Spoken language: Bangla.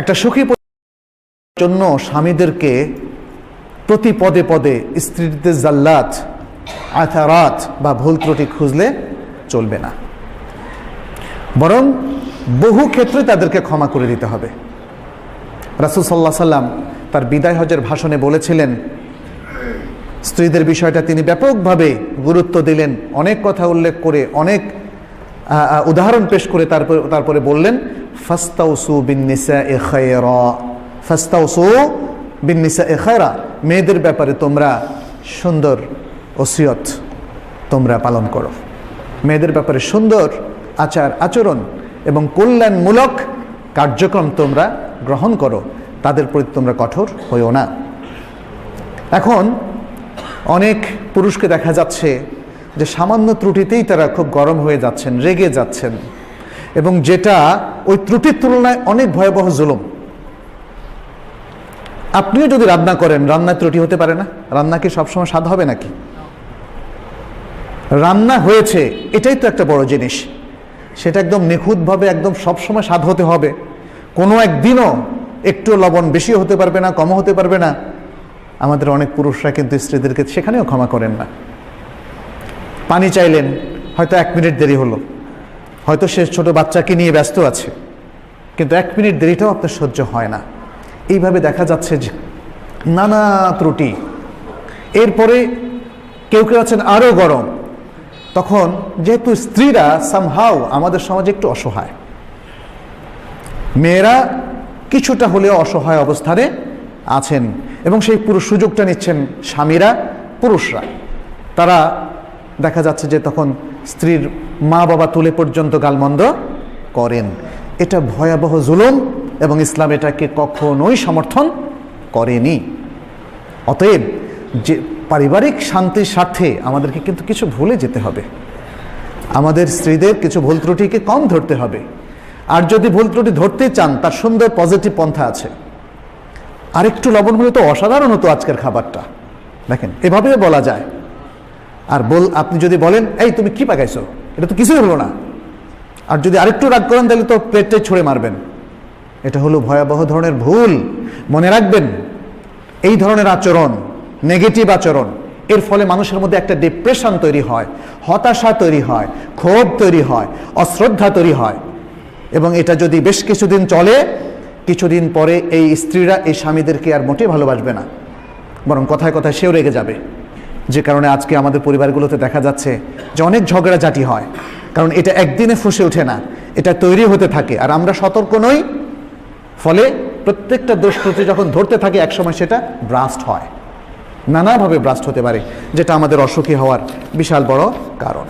একটা সুখী জন্য স্বামীদেরকে প্রতি পদে পদে স্ত্রীদের জাল্লাত, আথারাত বা ভুল ত্রুটি খুঁজলে চলবে না। বরং বহু ক্ষেত্রে তাদেরকে ক্ষমা করে দিতে হবে। রাসুল সাল্লাহ সাল্লাম তার বিদায় হজের ভাষণে বলেছিলেন, স্ত্রীদের বিষয়টা তিনি ব্যাপকভাবে গুরুত্ব দিলেন, অনেক কথা উল্লেখ করে, অনেক উদাহরণ পেশ করে তারপরে তারপরে বললেন ফাস্তাউসু বিন্নিসা এ ফাস্তাউসু বিন্নিসা এ মেয়েদের ব্যাপারে তোমরা সুন্দর ওসিয়ত তোমরা পালন করো। মেয়েদের ব্যাপারে সুন্দর আচার আচরণ এবং কল্যাণমূলক কার্যক্রম তোমরা গ্রহণ করো। তাদের প্রতি তোমরা কঠোর হইও না। এখন অনেক পুরুষকে দেখা যাচ্ছে যে সামান্য ত্রুটিতেই তারা খুব গরম হয়ে যাচ্ছেন, রেগে যাচ্ছেন। এবং যেটা ওই ত্রুটির তুলনায় অনেক ভয়াবহ জুলুম। আপনিও যদি রান্না করেন, রান্নায় ত্রুটি হতে পারে না? রান্না কি সবসময় স্বাদ হবে নাকি? রান্না হয়েছে, এটাই তো একটা বড় জিনিস। সেটা একদম নিখুঁতভাবে একদম সবসময় স্বাদ হতে হবে। কোনো একদিনও একটু লবণ বেশিও হতে পারবে না, কমও হতে পারবে না। আমাদের অনেক পুরুষরা কিন্তু স্ত্রীদেরকে সেখানেও ক্ষমা করেন না। পানি চাইলেন, হয়তো এক মিনিট দেরি হলো। হয়তো সে ছোট বাচ্চাকে নিয়ে ব্যস্ত আছে, কিন্তু এক মিনিট দেরিটাও আপনার সহ্য হয় না। এইভাবে দেখা যাচ্ছে যে নানা ত্রুটি। এরপরে কেউ কেউ আছেন আরও গরম। তখন যেহেতু স্ত্রীরা সামহাও আমাদের সমাজে একটু অসহায়। মেয়েরা কিছুটা হলেও অসহায় অবস্থানে আছেন এবং সেই পুরো সুযোগটা নিচ্ছেন স্বামীরা, পুরুষরা। তারা দেখা যাচ্ছে যে তখন স্ত্রীর মা বাবা তুলে পর্যন্ত গালমন্দ করেন। এটা ভয়াবহ জুলুম এবং ইসলাম এটাকে কখনোই সমর্থন করেনি। অতএব যে পারিবারিক শান্তির স্বার্থে আমাদেরকে কিন্তু কিছু ভুলে যেতে হবে। আমাদের স্ত্রীদের কিছু ভুল ত্রুটিকে কম ধরতে হবে। আর যদি ভুল ত্রুটি ধরতে চান, তার সুন্দর পজিটিভ পন্থা আছে। আরেকটু লবণ হলে তো অসাধারণ হতো আজকের খাবারটা। দেখেন, এভাবেও বলা যায়। আর বল, আপনি যদি বলেন, এই, তুমি কি পাকাইছো? এটা তো কিছুই হলো না। আর যদি আরেকটু রাগ করেন, তাহলে তো প্লেটটাই ছুঁড়ে মারবেন। এটা হলো ভয়াবহ ধরনের ভুল। মনে রাখবেন, এই ধরনের আচরণ নেগেটিভ আচরণ, এর ফলে মানুষের মধ্যে একটা ডিপ্রেশন তৈরি হয়, হতাশা তৈরি হয়, ক্ষোভ তৈরি হয়, অশ্রদ্ধা তৈরি হয়। এবং এটা যদি বেশ কিছুদিন চলে, কিছুদিন পরে এই স্ত্রীরা, এই স্বামীদেরকে আর মোটেই ভালোবাসবে না। বরং কথায় কথায় সেও রেগে যাবে। যে কারণে আজকে আমাদের পরিবারগুলোতে দেখা যাচ্ছে যে অনেক ঝগড়াঝাটি হয়। কারণ এটা একদিনে ফুসে ওঠে না, এটা তৈরি হতে থাকে। আর আমরা সতর্ক নই, ফলে প্রত্যেকটা দোষ ত্রুটি যখন ধরতে থাকে, একসময় সেটা ব্রাস্ট হয়। নানাভাবে ব্রাস্ট হতে পারে, যেটা আমাদের অসুখী হওয়ার বিশাল বড় কারণ।